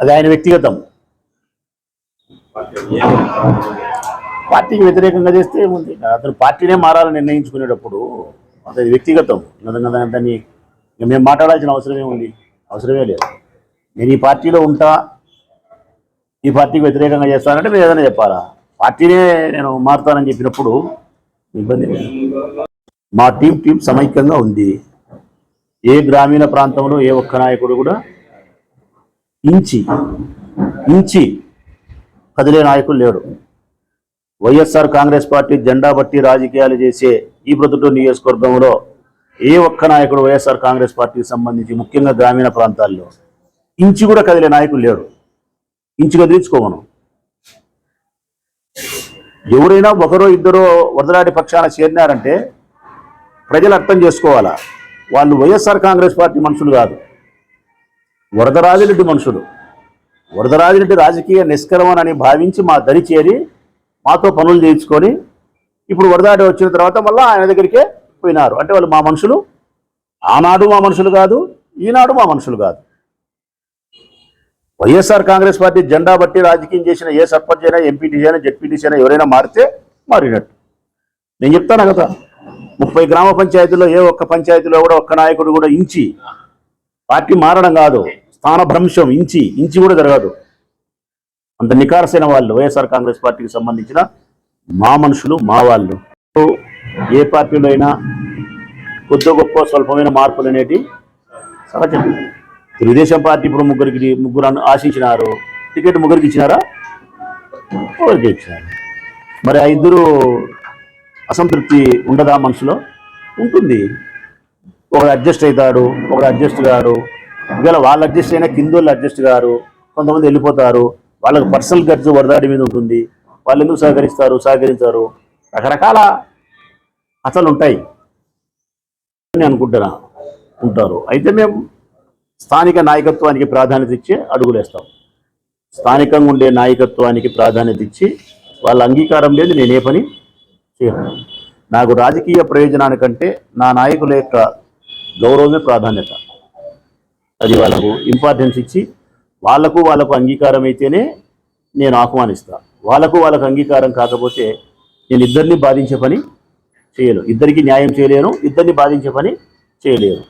అది ఆయన వ్యక్తిగతం. పార్టీకి వ్యతిరేకంగా చేస్తే ఏముంది? అతను పార్టీనే మారాలని నిర్ణయించుకునేటప్పుడు అది వ్యక్తిగతం. దాన్ని- ఇక మేము మాట్లాడాల్సిన అవసరమే ఉంది అవసరమే లేదు. నేను ఈ పార్టీలో ఉంటా ఈ పార్టీకి వ్యతిరేకంగా చేస్తానంటే మీరు ఏదైనా చెప్పాలా? పార్టీనే నేను మారుతానని చెప్పినప్పుడు ఇబ్బంది మా టీం టీం సమైక్యంగా ఉంది. ఏ గ్రామీణ ప్రాంతంలో ఏ ఒక్క నాయకుడు కూడా ఇంచి ఇంచి కదిలే నాయకులు లేడు. వైఎస్ఆర్ కాంగ్రెస్ పార్టీ జెండా బట్టి రాజకీయాలు చేసే ఈ ప్రొద్దుటూరు నియోజకవర్గంలో ఏ ఒక్క నాయకుడు వైఎస్ఆర్ కాంగ్రెస్ పార్టీకి సంబంధించి ముఖ్యంగా గ్రామీణ ప్రాంతాల్లో ఇంచి కూడా కదిలే నాయకులు లేడు. ఇంచి కదిలించుకోమను. ఎవరైనా ఒకరో ఇద్దరో వరదలాడి పక్షాన చేరినారంటే ప్రజలు అర్థం చేసుకోవాలా? వాళ్ళు వైఎస్ఆర్ కాంగ్రెస్ పార్టీ మనుషులు కాదు. వరదరాజిరెడ్డి మనుషులు. వరదరాజిరెడ్డి రాజకీయ నిష్క్రమణని భావించి మా దరి చేరి మాతో పనులు చేయించుకొని ఇప్పుడు వరదాడి వచ్చిన తర్వాత మళ్ళీ ఆయన దగ్గరికే పోయినారు. అంటే వాళ్ళు మా మనుషులు. ఆనాడు మా మనుషులు కాదు ఈనాడు మా మనుషులు కాదు. వైఎస్ఆర్ కాంగ్రెస్ పార్టీ జెండా బట్టి రాజకీయం చేసిన ఏ సర్పంచ్ అయినా ఎంపీటీసీ అయినా జెడ్పీటీసీ అయినా ఎవరైనా మారితే మారినట్టు. నేను చెప్తాను కదా? ముప్పై గ్రామ పంచాయతీలో ఏ ఒక్క పంచాయతీలో కూడా ఒక్క నాయకుడు కూడా ఇంచి పార్టీ మారడం కాదు స్థానభ్రంశం ఇంచి ఇంచి కూడా జరగదు. అంత నికారసైన వాళ్ళు వైఎస్ఆర్ కాంగ్రెస్ పార్టీకి సంబంధించిన మా మనుషులు మా వాళ్ళు. ఏ పార్టీలో అయినా కొద్ది గొప్ప స్వల్పమైన మార్పులు అనేటి సహజం. తెలుగుదేశం పార్టీ ఇప్పుడు ముగ్గురికి ముగ్గురు ఆశించినారు. టికెట్ ముగ్గురికి ఇచ్చినారా? ఒకరికి ఇచ్చినారు? మరి ఆ ఇద్దరు అసంతృప్తి ఉండదా మనసులో ఉంటుంది. ఒకడు అడ్జస్ట్ అవుతాడు ఒకడు అడ్జస్ట్ కాడు. ఒకవేళ వాళ్ళు అడ్జస్ట్ అయినా కింద వాళ్ళు అడ్జస్ట్ గారు కొంతమంది వెళ్ళిపోతారు. వాళ్ళకు పర్సనల్ ఖర్చు వరదాడి మీద ఉంటుంది. వాళ్ళు ఎందుకు సహకరిస్తారు సహకరించారు? రకరకాల అసలు ఉంటాయి అని అనుకుంటున్నా ఉంటారు. అయితే మేము స్థానిక నాయకత్వానికి ప్రాధాన్యత ఇచ్చి అడుగులేస్తాం. స్థానికంగా ఉండే నాయకత్వానికి ప్రాధాన్యత ఇచ్చి వాళ్ళ అంగీకారం లేదు నేనే పని చేయను. నాకు రాజకీయ ప్రయోజనానికంటే నా నాయకుల యొక్క గౌరవమే ప్రాధాన్యత. అది వాళ్ళకు ఇంపార్టెన్స్ ఇచ్చి వాళ్ళకు వాళ్ళకు అంగీకారం అయితేనే నేను ఆహ్వానిస్తా. వాళ్ళకు వాళ్ళకు అంగీకారం కాకపోతే నేను ఇద్దరిని బాధించే పని చేయను ఇద్దరికి న్యాయం చేయలేను ఇద్దరిని బాధించే పని చేయలేను.